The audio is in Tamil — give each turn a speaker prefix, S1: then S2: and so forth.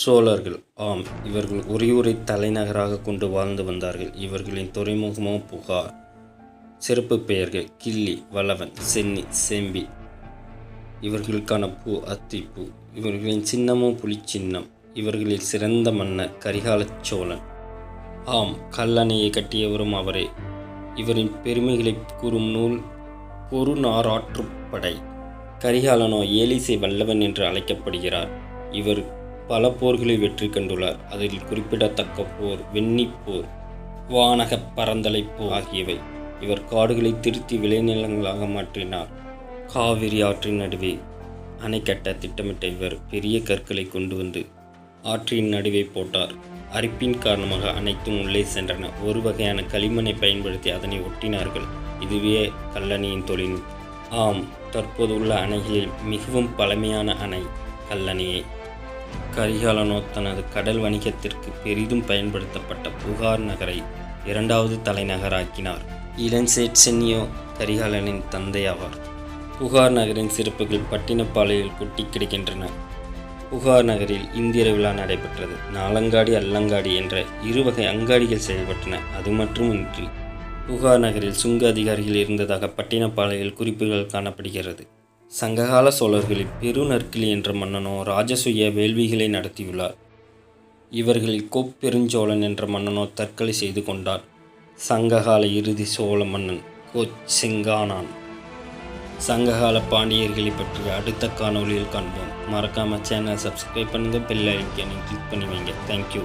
S1: சோழர்கள். ஆம் இவர்கள் உறையூரை தலைநகராக கொண்டு வாழ்ந்து வந்தார்கள். இவர்களின் துறைமுகமோ புகார். சிறப்பு பெயர்கள் கிள்ளி வளவன் சென்னி செம்பி. இவர்களுக்கான பூ அத்திப்பூ இவர்களின் சின்னமோ புலிச்சின்னம் இவர்களில் சிறந்த மன்னர் கரிகாலச் சோழன். ஆம் கல்லணையை கட்டியவரும் அவரே. இவரின் பெருமைகளை கூறும் நூல் பொருநாராற்றுப்படை கரிகாலனோ ஏலிசை வல்லவன் என்று அழைக்கப்படுகிறார். இவர் பல போர்களில் வெற்றி கண்டுள்ளார். அதில் குறிப்பிடத்தக்க போர் வெண்ணிப் போர் வானகப் பரந்தலை போர் ஆகியவை. இவர் காடுகளை திருத்தி விளைநிலங்களாக மாற்றினார். காவிரி ஆற்றின் நடுவே அணை கட்ட திட்டமிட்ட இவர் பெரிய கற்களை கொண்டு வந்து ஆற்றின் நடுவே போட்டார். அரிப்பின் காரணமாக அனைத்தும் உள்ளே சென்றன. ஒரு வகையான களிமண்ணை பயன்படுத்தி அதனை ஒட்டினார்கள். இதுவே கல்லணையின் தொழில். ஆம் தற்போது உள்ள அணைகளில் மிகவும் பழமையான அணை கல்லணையே. கரிகாலனோ தனது கடல் வணிகத்திற்கு பெரிதும் பயன்படுத்தப்பட்ட புகார் நகரை இரண்டாவது தலைநகராக்கினார். இளஞ்சேட் சென்னியோ கரிகாலனின் தந்தையாவார் புகார் நகரின் சிறப்புகள் பட்டினப்பாளையில் கொட்டி கிடக்கின்றன. புகார் நகரில் இந்திர விழா நடைபெற்றது. நாலங்காடி அல்லங்காடி என்ற இரு வகை அங்காடிகள் செயல்பட்டன. அது மட்டுமின்றி புகார் நகரில் சுங்க அதிகாரிகள் இருந்ததாக பட்டினப்பாளையில் குறிப்புகள் காணப்படுகிறது. சங்ககால சோழர்களில் பெருநற்கிளி என்ற மன்னனோ ராஜசூய வேள்விகளை நடத்தியுள்ளார். இவர்களில் கோப்பெருஞ்சோழன் என்ற மன்னனோ தற்கொலை செய்து கொண்டார். சங்ககால இறுதி சோழ மன்னன் கோச்செங்கானான். சங்ககால பாண்டியர்களை பற்றி அடுத்த காணொலியில் காண்போம். மறக்காமல் சேனல் சப்ஸ்கிரைப் பண்ணுங்கள் பெல் ஐக்கனை கிளிக் பண்ணி வைங்க தேங்க்யூ